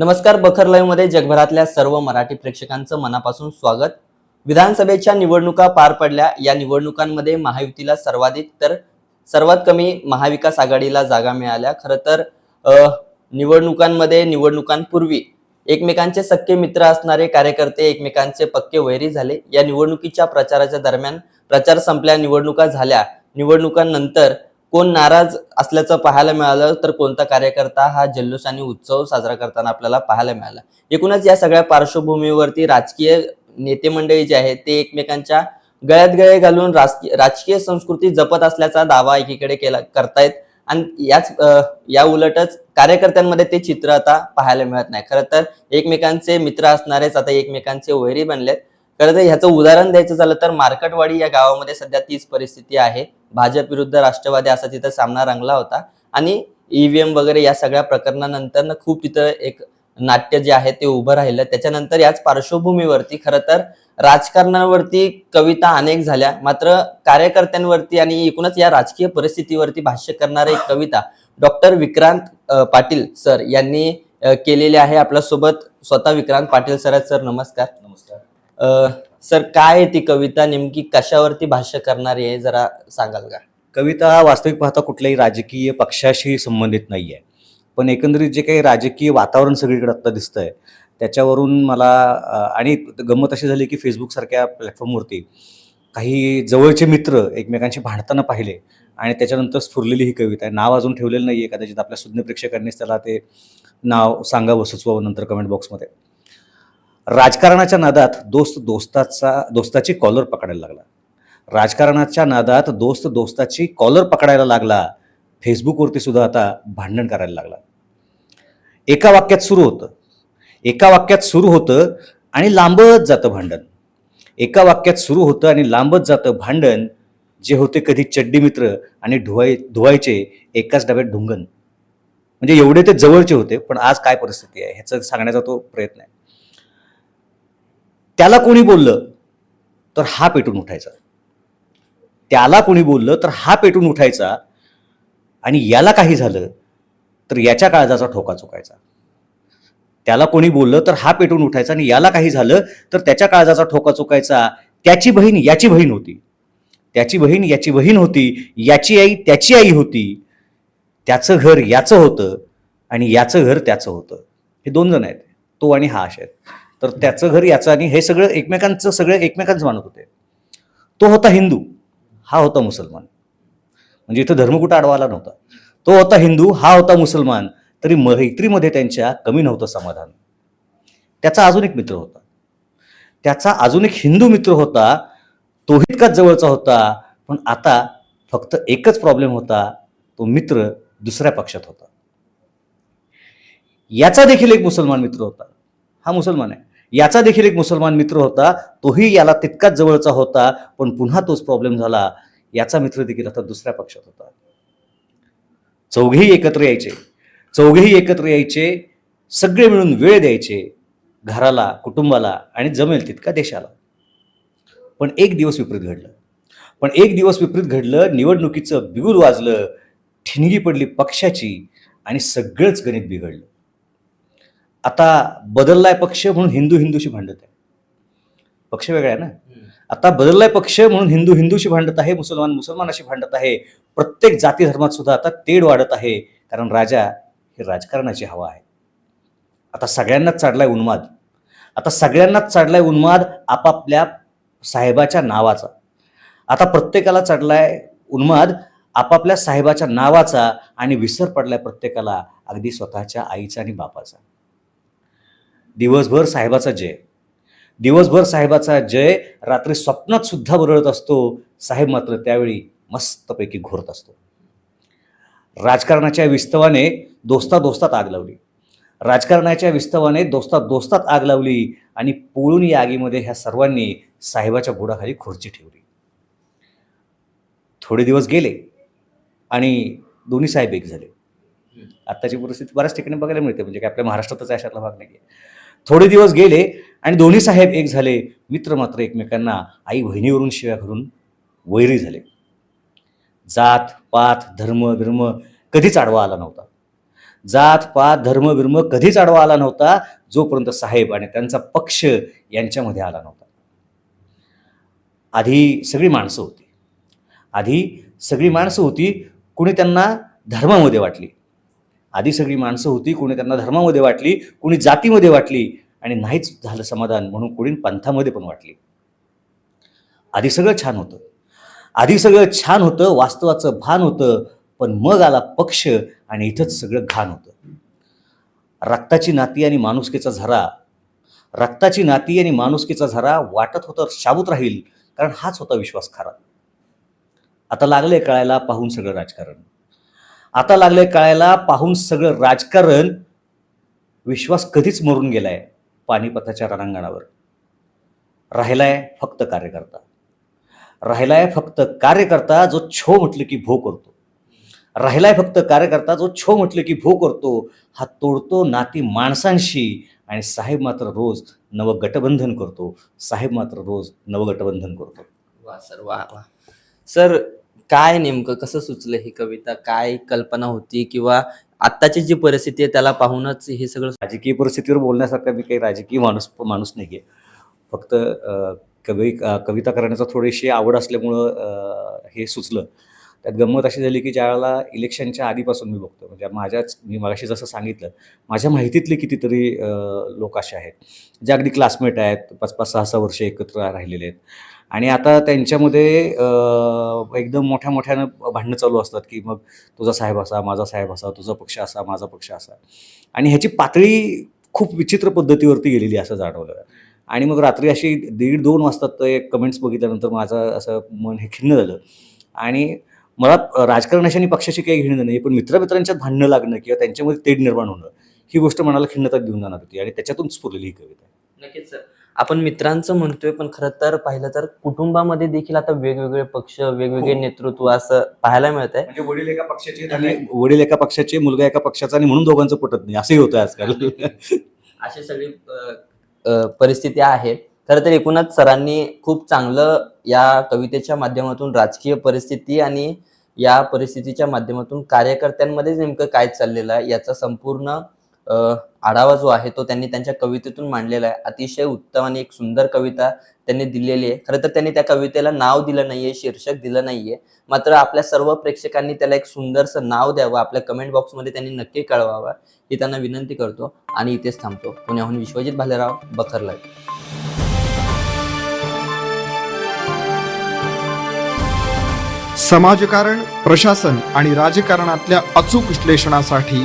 नमस्कार बखर लाईव्हमध्ये जगभरातल्या सर्व मराठी प्रेक्षकांचं मनापासून स्वागत. विधानसभेच्या निवडणुका पार पडल्या. या निवडणुकांमध्ये महायुतीला सर्वाधिक तर सर्वात कमी महाविकास आघाडीला जागा मिळाल्या. खरं तर निवडणुकांमध्ये निवडणुकांपूर्वी एकमेकांचे सख्खे मित्र असणारे कार्यकर्ते एकमेकांचे पक्के वैरी झाले. या निवडणुकीच्या प्रचाराच्या दरम्यान प्रचार संपल्या निवडणुका झाल्या. निवडणुकांनंतर कोण नाराज असल्याचं पाहायला मिळालं तर कोणता कार्यकर्ता हा जल्लोष आणि उत्सव साजरा करताना आपल्याला पाहायला मिळाला. एकूणच या सगळ्या पार्श्वभूमीवरती राजकीय नेते मंडळी जे आहेत ते एकमेकांच्या गळ्यात गळे घालून राजकीय राजकीय संस्कृती जपत असल्याचा दावा एकीकडे केला करतायत. आणि याच या उलटच कार्यकर्त्यांमध्ये ते चित्र आता पाहायला मिळत नाही. खरं तर एकमेकांचे मित्र असणारेच आता एकमेकांचे वैरी बनलेत. खरं तर ह्याचं उदाहरण द्यायचं झालं तर मार्कटवाडी या गावामध्ये सध्या तीच परिस्थिती आहे. भाजप विरुद्ध राष्ट्रवादी असा तिथं सामना रंगला होता. आणि ईव्हीएम वगैरे या सगळ्या प्रकरणानंतर खूप तिथं एक नाट्य जे आहे ते उभं राहिलं. त्याच्यानंतर याच पार्श्वभूमीवरती खरं तर राजकारणावरती कविता अनेक झाल्या. मात्र कार्यकर्त्यांवरती आणि एकूणच या राजकीय परिस्थितीवरती भाष्य करणारी एक कविता डॉक्टर विक्रांत पाटील सर यांनी केलेली आहे. आपल्यासोबत स्वतः विक्रांत पाटील सर सर नमस्कार. नमस्कार. सर काय आहे ती कविता? नेमकी कशावरती भाष्य करणारी आहे? जरा सांगाल का? कविता हा वास्तविक पाहता कुठल्याही राजकीय पक्षाशी संबंधित नाही आहे पण एकंदरीत जे काही राजकीय वातावरण सगळीकडे आत्ता दिसतंय त्याच्यावरून मला आणि गंमत अशी झाली की फेसबुकसारख्या प्लॅटफॉर्मवरती काही जवळचे मित्र एकमेकांशी भांडताना पाहिले आणि त्याच्यानंतर स्फुरलेली ही कविता आहे. नाव अजून ठेवलेलं नाही आहे कदाचित आपल्या सुज्ञ प्रेक्षकांनीच त्याला ते नाव सांगावं सुचवावं नंतर कमेंट बॉक्समध्ये राजकारणाच्या नादात दोस्त दोस्ताचा दोस्ताची कॉलर पकडायला लागला. राजकारणाच्या नादात दोस्त दोस्ताची कॉलर पकडायला लागला. फेसबुकवरती सुद्धा आता भांडण करायला लागला. एका वाक्यात सुरू होतं. एका वाक्यात सुरू होतं आणि लांबत जातं भांडण. एका वाक्यात सुरू होतं आणि लांबत जातं भांडण जे होते कधी चड्डी मित्र आणि धुवाय धुवायचे एकाच डब्यात ढुंगण. म्हणजे एवढे ते जवळचे होते पण आज काय परिस्थिती आहे ह्याचं सांगण्याचा तो प्रयत्न आहे. त्याला कोणी बोललं तर हा पेटून उठायचा. त्याला कोणी बोललं तर हा पेटून उठायचा. आणि याला काही झालं तर याच्या काळजाचा ठोका चुकायचा. त्याला कोणी बोललं तर हा पेटून उठायचा आणि याला काही झालं तर त्याच्या काळजाचा ठोका चुकायचा. त्याची बहीण याची बहीण होती. त्याची बहीण याची बहीण होती. याची आई त्याची आई होती. त्याचं घर याचं होतं आणि याचं घर त्याचं होतं. हे दोन जण आहेत. तो आणि हा असे आहेत. तर त्याचं घर याचं आणि हे सगळं एकमेकांचं सगळं एकमेकांचं मानत होते. तो होता हिंदू हा होता मुसलमान. म्हणजे इथं धर्म कुठं आडवाला नव्हता. तो होता हिंदू हा होता मुसलमान तरी मैत्रीमध्ये त्यांच्या कमी नव्हतं समाधान. त्याचा अजून एक मित्र होता. त्याचा अजून एक हिंदू मित्र होता तो इतकाच जवळचा होता पण आता फक्त एकच प्रॉब्लेम होता तो मित्र दुसऱ्या पक्षात होता. याचा देखील एक मुसलमान मित्र होता. हा मुसलमान आहे. याचा देखील एक मुसलमान मित्र होता तोही याला तितकाच जवळचा होता पण पुन्हा तोच प्रॉब्लेम झाला. याचा मित्र देखील आता दुसऱ्या पक्षात होता. चौघेही एकत्र यायचे. चौघेही एकत्र यायचे. सगळे मिळून वेळ द्यायचे. घराला कुटुंबाला आणि जमेल तितका देशाला. पण एक दिवस विपरीत घडलं. पण एक दिवस विपरीत घडलं निवडणुकीचं बिगुल वाजलं ठिणगी पडली पक्षाची आणि सगळंच गणित बिघडलं. आता बदललाय पक्ष म्हणून हिंदू हिंदूशी भांडत आहे. पक्ष वेगळा आहे ना? आता बदललाय पक्ष म्हणून हिंदू हिंदूशी भांडत आहे मुसलमान मुसलमानाशी भांडत आहे प्रत्येक जाती धर्मात सुद्धा आता तेढ वाढत आहे कारण राजा ही राजकारणाची हवा आहे. आता सगळ्यांनाच चढलाय उन्माद. आता सगळ्यांनाच चढलाय उन्माद आपापल्या साहेबाच्या नावाचा. आता प्रत्येकाला चढलाय उन्माद आपापल्या साहेबाच्या नावाचा आणि विसर पडलाय प्रत्येकाला अगदी स्वतःच्या आईचा आणि बापाचा. दिवसभर साहेबाचा जय. दिवसभर साहेबाचा जय रात्री स्वप्नात सुद्धा बरळत असतो. साहेब मात्र त्यावेळी मस्तपैकी घोरत असतो. राजकारणाच्या विस्तवाने दोस्ता दोस्तात आग लावली. राजकारणाच्या विस्तवाने दोस्ता दोस्तात आग लावली आणि पोळून या आगीमध्ये ह्या सर्वांनी साहेबाच्या बुडाखाली खुर्ची ठेवली. थोडे दिवस गेले आणि दोन्ही साहेब एक झाले. आत्ताची परिस्थिती बऱ्याच ठिकाणी बघायला मिळते म्हणजे काय आपल्या महाराष्ट्रातच अशातला भाग नाही थोडे दिवस गेले आणि दोन्ही साहेब एक झाले मित्र मात्र एकमेकांना आई बहिणीवरून शिव्या घालून वैरी झाले. जात पात धर्म बिर्म कधीच आडवा आला नव्हता. जात पात धर्म बिर्म कधीच आडवा आला नव्हता जोपर्यंत साहेब आणि त्यांचा पक्ष यांच्यामध्ये आला नव्हता. आधी सगळी माणसं होती. आधी सगळी माणसं होती कुणी त्यांना धर्मामध्ये वाटली. आधी सगळी माणसं होती कोणी त्यांना धर्मामध्ये वाटली कोणी जातीमध्ये वाटली आणि नाहीच झालं समाधान म्हणून कोणी पंथामध्ये पण वाटली. आधी सगळं छान होतं. आधी सगळं छान होतं वास्तवाचं भान होतं पण मग आला पक्ष आणि इथंच सगळं घाण होतं. रक्ताची नाती आणि माणुसकीचा झरा. रक्ताची नाती आणि माणुसकीचा झरा वाटत होतं शाबूत राहील कारण हाच होता विश्वास खरा. आता लागलंय कळायला पाहून सगळं राजकारण. आता लागले कळायला पाहून सगळं राजकारण विश्वास कधीच मरून गेलाय पानिपताच्या रणांगणावर. राहिलाय फक्त कार्यकर्ता. राहिलाय फक्त कार्यकर्ता जो छो म्हटलं की भो करतो. राहिलाय फक्त कार्यकर्ता जो छो म्हटलं की भो करतो. हा तोडतो नाती माणसांशी आणि साहेब मात्र रोज नवगटबंधन करतो. साहेब मात्र रोज नवगटबंधन करतो. वा सर वा वा. सर काय नेमकं कसं सुचलं ही कविता? काय कल्पना होती किंवा आत्ताची जी परिस्थिती आहे त्याला पाहूनच हे सगळं राजकीय परिस्थितीवर बोलण्यासारखा मी काही राजकीय माणूस माणूस नाही आहे फक्त कवी कविता करण्याचा थोडीशी आवड असल्यामुळं हे सुचलं. त्यात गंमत अशी झाली की ज्यावेळेला इलेक्शनच्या आधीपासून मी बघतो म्हणजे माझ्याच मी मगाशी जसं सांगितलं माझ्या माहितीतले कितीतरी लोक असे आहेत. जे अगदी क्लासमेट आहेत पाच पाच सहा सहा वर्ष एकत्र राहिलेले आहेत. आणि आता त्यांच्यामध्ये एकदम मोठ्या मोठ्यानं भांडणं चालू असतात की मग तुझा साहेब असा माझा साहेब असा तुझा पक्ष असा माझा पक्ष असा. आणि ह्याची पातळी खूप विचित्र पद्धतीवरती गेलेली असं जाणवलं. आणि मग रात्री अशी दीड दोन वाजता एक कमेंट्स बघितल्यानंतर माझं असं मन हे खिन्न झालं. आणि मला राजकारणाशी आणि पक्षाशी काही घेणं नाही पण मित्रमित्रांच्यात भांडणं लागणं किंवा त्यांच्यामध्ये तेढ निर्माण होणं ही गोष्ट मनाला खिन्नता देऊन जाणार होती आणि त्याच्यातून स्फुरलेली ही कविता नक्कीच सर. आपण मित्रांचं म्हणतोय पण खरं तर पाहिलं तर कुटुंबामध्ये देखील आता वेगवेगळे पक्ष वेगवेगळे हो. नेतृत्व असं पाहायला मिळत आहे म्हणजे वडील एका पक्षाचे आणि वडील एका पक्षाचे मुलगा एका पक्षाचा आणि म्हणून दोघांचं पटत नाही. असंही होतं आजकाल. अशी सगळी अ, परिस्थिती आहे खरं तर एकूणच सरांनी खूप चांगलं या कवितेच्या माध्यमातून राजकीय परिस्थिती आणि या परिस्थितीच्या माध्यमातून कार्यकर्त्यांमध्ये नेमकं काय चाललेलं आहे याचा संपूर्ण आढावा जो आहे तो त्यांनी त्यांच्या कवितेतून मांडलेला आहे. अतिशय उत्तम आणि एक सुंदर कविता त्यांनी दिलेली आहे. खरं तर त्यांनी त्या कवितेला नाव दिलं नाहीये शीर्षक दिलं नाहीये. मात्र आपल्या सर्व प्रेक्षकांनी त्याला एक सुंदरसं नाव द्यावं आपल्या कमेंट बॉक्समध्ये त्यांनी नक्की कळवावं ही त्यांना विनंती करतो. आणि इथेच थांबतो. पुण्याहून विश्वजित भालेराव बखरला समाजकारण प्रशासन आणि राजकारणातल्या अचूक विश्लेषणासाठी